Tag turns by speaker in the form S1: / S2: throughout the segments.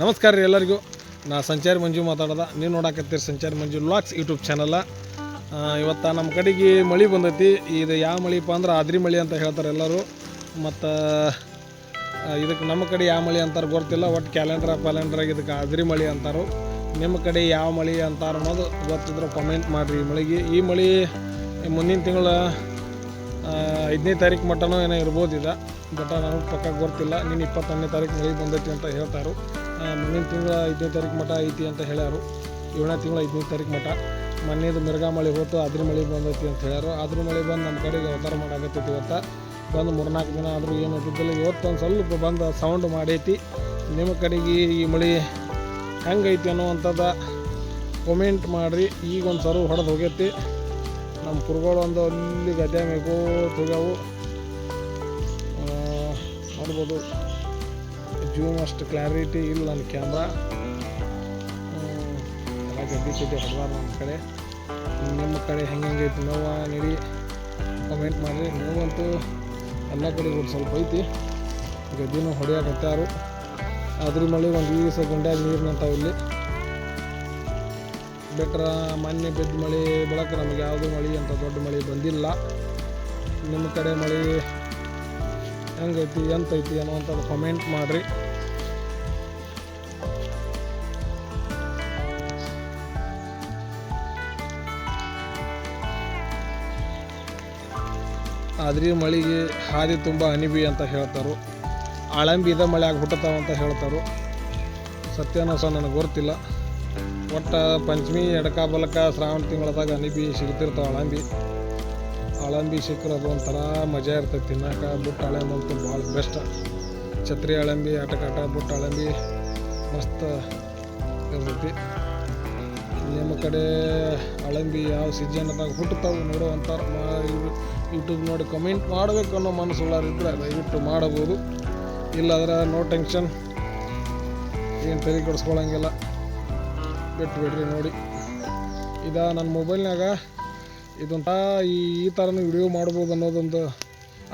S1: ನಮಸ್ಕಾರ ರೀ ಎಲ್ಲರಿಗೂ. ನಾ ಸಂಚಾರಿ ಮಂಜು ಮಾತಾಡೋದ. ನೀವು ನೋಡಾಕತ್ತೀರಿ ಸಂಚಾರಿ ಮಂಜು ಲಾಕ್ಸ್ ಯೂಟ್ಯೂಬ್ ಚಾನಲ್ಲ ಇವತ್ತು ನಮ್ಮ ಕಡೆಗೆ ಮಳೆ ಬಂದೈತಿ. ಇದು ಯಾವ ಮಳೆಪ್ಪ ಅಂದ್ರೆ ಆದ್ರಿ ಮಳೆ ಅಂತ ಹೇಳ್ತಾರೆ ಎಲ್ಲರೂ. ಮತ್ತು ಇದಕ್ಕೆ ನಮ್ಮ ಕಡೆ ಯಾವ ಮಳೆ ಅಂತಾರೆ ಗೊತ್ತಿಲ್ಲ. ಒಟ್ಟು ಕ್ಯಾಲೆಂಡ್ರ ಪ್ಯಾಲೆಂಡ್ರಾಗ ಇದಕ್ಕೆ ಆದ್ರಿ ಮಳೆ ಅಂತಾರು. ನಿಮ್ಮ ಕಡೆ ಯಾವ ಮಳೆ ಅಂತಾರೆ ಅನ್ನೋದು ಗೊತ್ತಿದ್ರೆ ಕಮೆಂಟ್ ಮಾಡಿರಿ. ಈ ಮಳೆಗೆ, ಈ ಮಳೆ ಮುಂದಿನ ತಿಂಗಳ ಐದನೇ ತಾರೀಕು ಮಟ್ಟನೂ ಏನೋ ಇರ್ಬೋದು ಇದು ಬಟ್ ನನಗೆ ಪಕ್ಕ ಗೊತ್ತಿಲ್ಲ. ನೀನು ಇಪ್ಪತ್ತೊಂದನೇ ತಾರೀಕು ಮಳೆ ಬಂದೈತಿ ಅಂತ ಹೇಳ್ತಾರು. ಮುಂದಿನ ತಿಂಗಳ ಐದನೇ ತಾರೀಕು ಮಠ ಐತಿ ಅಂತ ಹೇಳ್ಯಾರು. ಏಳನೇ ತಿಂಗಳ ಐದನೇ ತಾರೀಕು ಮಠ. ಮೊನ್ನೆದು ಮಿರ್ಗಾ ಮಳೆ ಹೋಯ್ತು ಅದ್ರ ಮಳೆ ಬಂದೈತಿ ಅಂತ ಹೇಳ್ಯಾರು. ಅದ್ರ ಮಳೆ ಬಂದು ನಮ್ಮ ಕಡೆಗೆ ಅವತಾರ ಮಾಡಾಕತ್ತೈತಿ ಇವತ್ತು. ಬಂದು ಮೂರ್ನಾಲ್ಕು ದಿನ ಆದರೂ ಏನು ಇವತ್ತು ಒಂದು ಸ್ವಲ್ಪ ಬಂದು ಸೌಂಡ್ ಮಾಡೈತಿ. ನಿಮ್ಮ ಕಡೆಗೆ ಈ ಮಳೆ ಹೆಂಗೈತಿ ಅನ್ನೋವಂಥದ್ದು ಕಮೆಂಟ್ ಮಾಡಿರಿ. ಈಗ ಒಂದು ಸರು ಹೊಡೆದು ಹೋಗೈತಿ. ನಮ್ಮ ಕುರುಗಳು ಒಂದು ಅಲ್ಲಿ ಗದ್ದೆ ಮೇಗೋತ್ ಹೋಗ್ಯಾವು. ಆ, ನೋಡ್ಬೋದು ಜೂಮ್ ಅಷ್ಟು ಕ್ಲಾರಿಟಿ ಇಲ್ಲ ನನ್ನ ಕ್ಯಾಮ್ರಾ ಎಲ್ಲ ಗಡ್ಡಿ ಹೊಡೆದಾರ ನಮ್ಮ ಕಡೆ. ನಿಮ್ಮ ಕಡೆ ಹೆಂಗೆ ಹೆಂಗೈತಿ ನೋವು, ನೀಡಿ. ಕಮೆಂಟ್ ಮಾಡಿರಿ. ನೋವಂತೂ ಎಲ್ಲ ಕಡೆ ಒಂದು ಸ್ವಲ್ಪ ಐತಿ. ಗದ್ದಿನೂ ಹೊಡೆಯಕತ್ತಾರು ಅದ್ರ ಮಳೆ ಒಂದು ಈ ದಿವಸ ಗುಂಡ್ಯಾಗ ನೀರು ನಿಂತಾವ ಇಲ್ಲಿ. ಬೆಟ್ರ ಮೊನ್ನೆ ಬಿದ್ದ ಮಳೆ, ಬೆಳಕ ನಮಗೆ ಯಾವುದೇ ಮಳೆ ಅಂತ ದೊಡ್ಡ ಮಳೆ ಬಂದಿಲ್ಲ. ನಿಮ್ಮ ಕಡೆ ಮಳೆ ಹೆಂಗೈತಿ ಎಂತೈತಿ ಅನ್ನುವಂಥದ್ದು ಕಮೆಂಟ್ ಮಾಡಿರಿ. ಆದ್ರಿ ಮಳೆಗೆ ಹಾದಿ ತುಂಬ ಅನಿಬಿ ಅಂತ ಹೇಳ್ತಾರೆ. ಇದ ಮಳೆ ಆಗ್ಬಿಟ್ಟತಾವ ಅಂತ ಹೇಳ್ತಾರೆ. ಸತ್ಯನೋ ಸಹ ನನಗೆ ಗೊತ್ತಿಲ್ಲ. ಒಟ್ಟು ಪಂಚಮಿ, ಎಡಕ ಬಲಕ ಶ್ರಾವಣ ತಿಂಗಳದಾಗ ಅನಿಬಿ ಸಿಗ್ತಿರ್ತಾವೆ ಅಳಂಬಿ ಅಳಂಬಿ ಸಿಕ್ಕರೆ ಅದು ಒಂಥರ ಮಜಾ ಇರ್ತೈತಿ ತಿನ್ನಕ ಬುಟ್ಟ ಅಳಂಬಿ ಅಂತೂ ಭಾಳ ಬೆಸ್ಟ್ ಛತ್ರಿ ಅಳಂಬಿ ಆಟಕಾಟ ಬುಟ್ಟ ಅಳಂಬಿ ಮಸ್ತ್ ಇರ್ತೈತಿ. ನಿಮ್ಮ ಕಡೆ ಅಳಂಬಿ ಯಾವ ಸೀಜನ್ದಾಗ ಹುಟ್ಟುತ್ತಾವೆ ನೋಡೋ ಅಂತಾರ ಯೂಟ್ಯೂಬ್ ನೋಡಿ ಕಮೆಂಟ್ ಮಾಡಬೇಕು ಅನ್ನೋ ಮನಸ್ಸು ಇದ್ರೆ ದಯವಿಟ್ಟು ಮಾಡಬೋದು. ಇಲ್ಲಾದ್ರೆ ನೋ ಟೆನ್ಷನ್ ಏನು ತಲೆ ಕೆಡಿಸ್ಕೊಳಂಗಿಲ್ಲ. ಬಿಟ್ಟು ಬಿಡ್ರಿ ನೋಡಿ. ಇದ ನನ್ನ ಮೊಬೈಲ್ನಾಗ ಇದೊಂಥ ಈ ಈ ಥರನೂ ವಿಡಿಯೋ ಮಾಡ್ಬೋದು ಅನ್ನೋದೊಂದು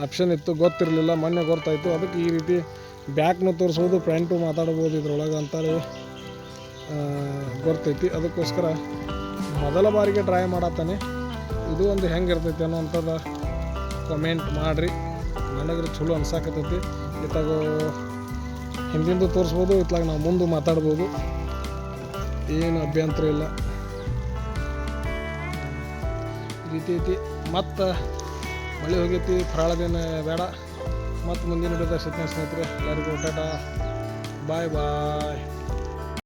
S1: ಆಪ್ಷನ್ ಇತ್ತು, ಗೊತ್ತಿರಲಿಲ್ಲ, ಮೊನ್ನೆ ಗೊತ್ತಾಯಿತು. ಅದಕ್ಕೆ ಈ ರೀತಿ ಬ್ಯಾಕ್ನು ತೋರಿಸ್ಬೋದು ಫ್ರಂಟು ಮಾತಾಡ್ಬೋದು ಇದ್ರೊಳಗೆ ಅಂತಾರೆ. ಗೊತ್ತೈತಿ. ಅದಕ್ಕೋಸ್ಕರ ಮೊದಲ ಬಾರಿಗೆ ಟ್ರೈ ಮಾಡತ್ತಾನೆ. ಇದು ಒಂದು ಹೆಂಗಿರ್ತೈತಿ ಅನ್ನೋವಂಥದ್ದು ಕಮೆಂಟ್ ಮಾಡಿರಿ. ನನಗೆ ಚಲೋ ಅನ್ಸಾಕತ್ತೈತಿ. ಇತ್ತಾಗ ಹಿಂದಿಂದು ತೋರಿಸ್ಬೋದು ಇತ್ಲಾಗ ನಾವು ಮುಂದೆ ಮಾತಾಡ್ಬೋದು. ಏನು ಅಭ್ಯಂತರ ಇಲ್ಲ. ರೀತಿ ಐತಿ ಮತ್ತು ಮಳೆ ಹೋಗೈತಿ ಫರಾಳದೇನು ಬೇಡ. ಮತ್ತು ಮುಂದಿನ ಹಿಡಿದ ಸ್ನೇಹಿತರೆ. ಎಲ್ಲರಿಗೂ ಟಾಟಾ. ಬಾಯ್ ಬಾಯ್.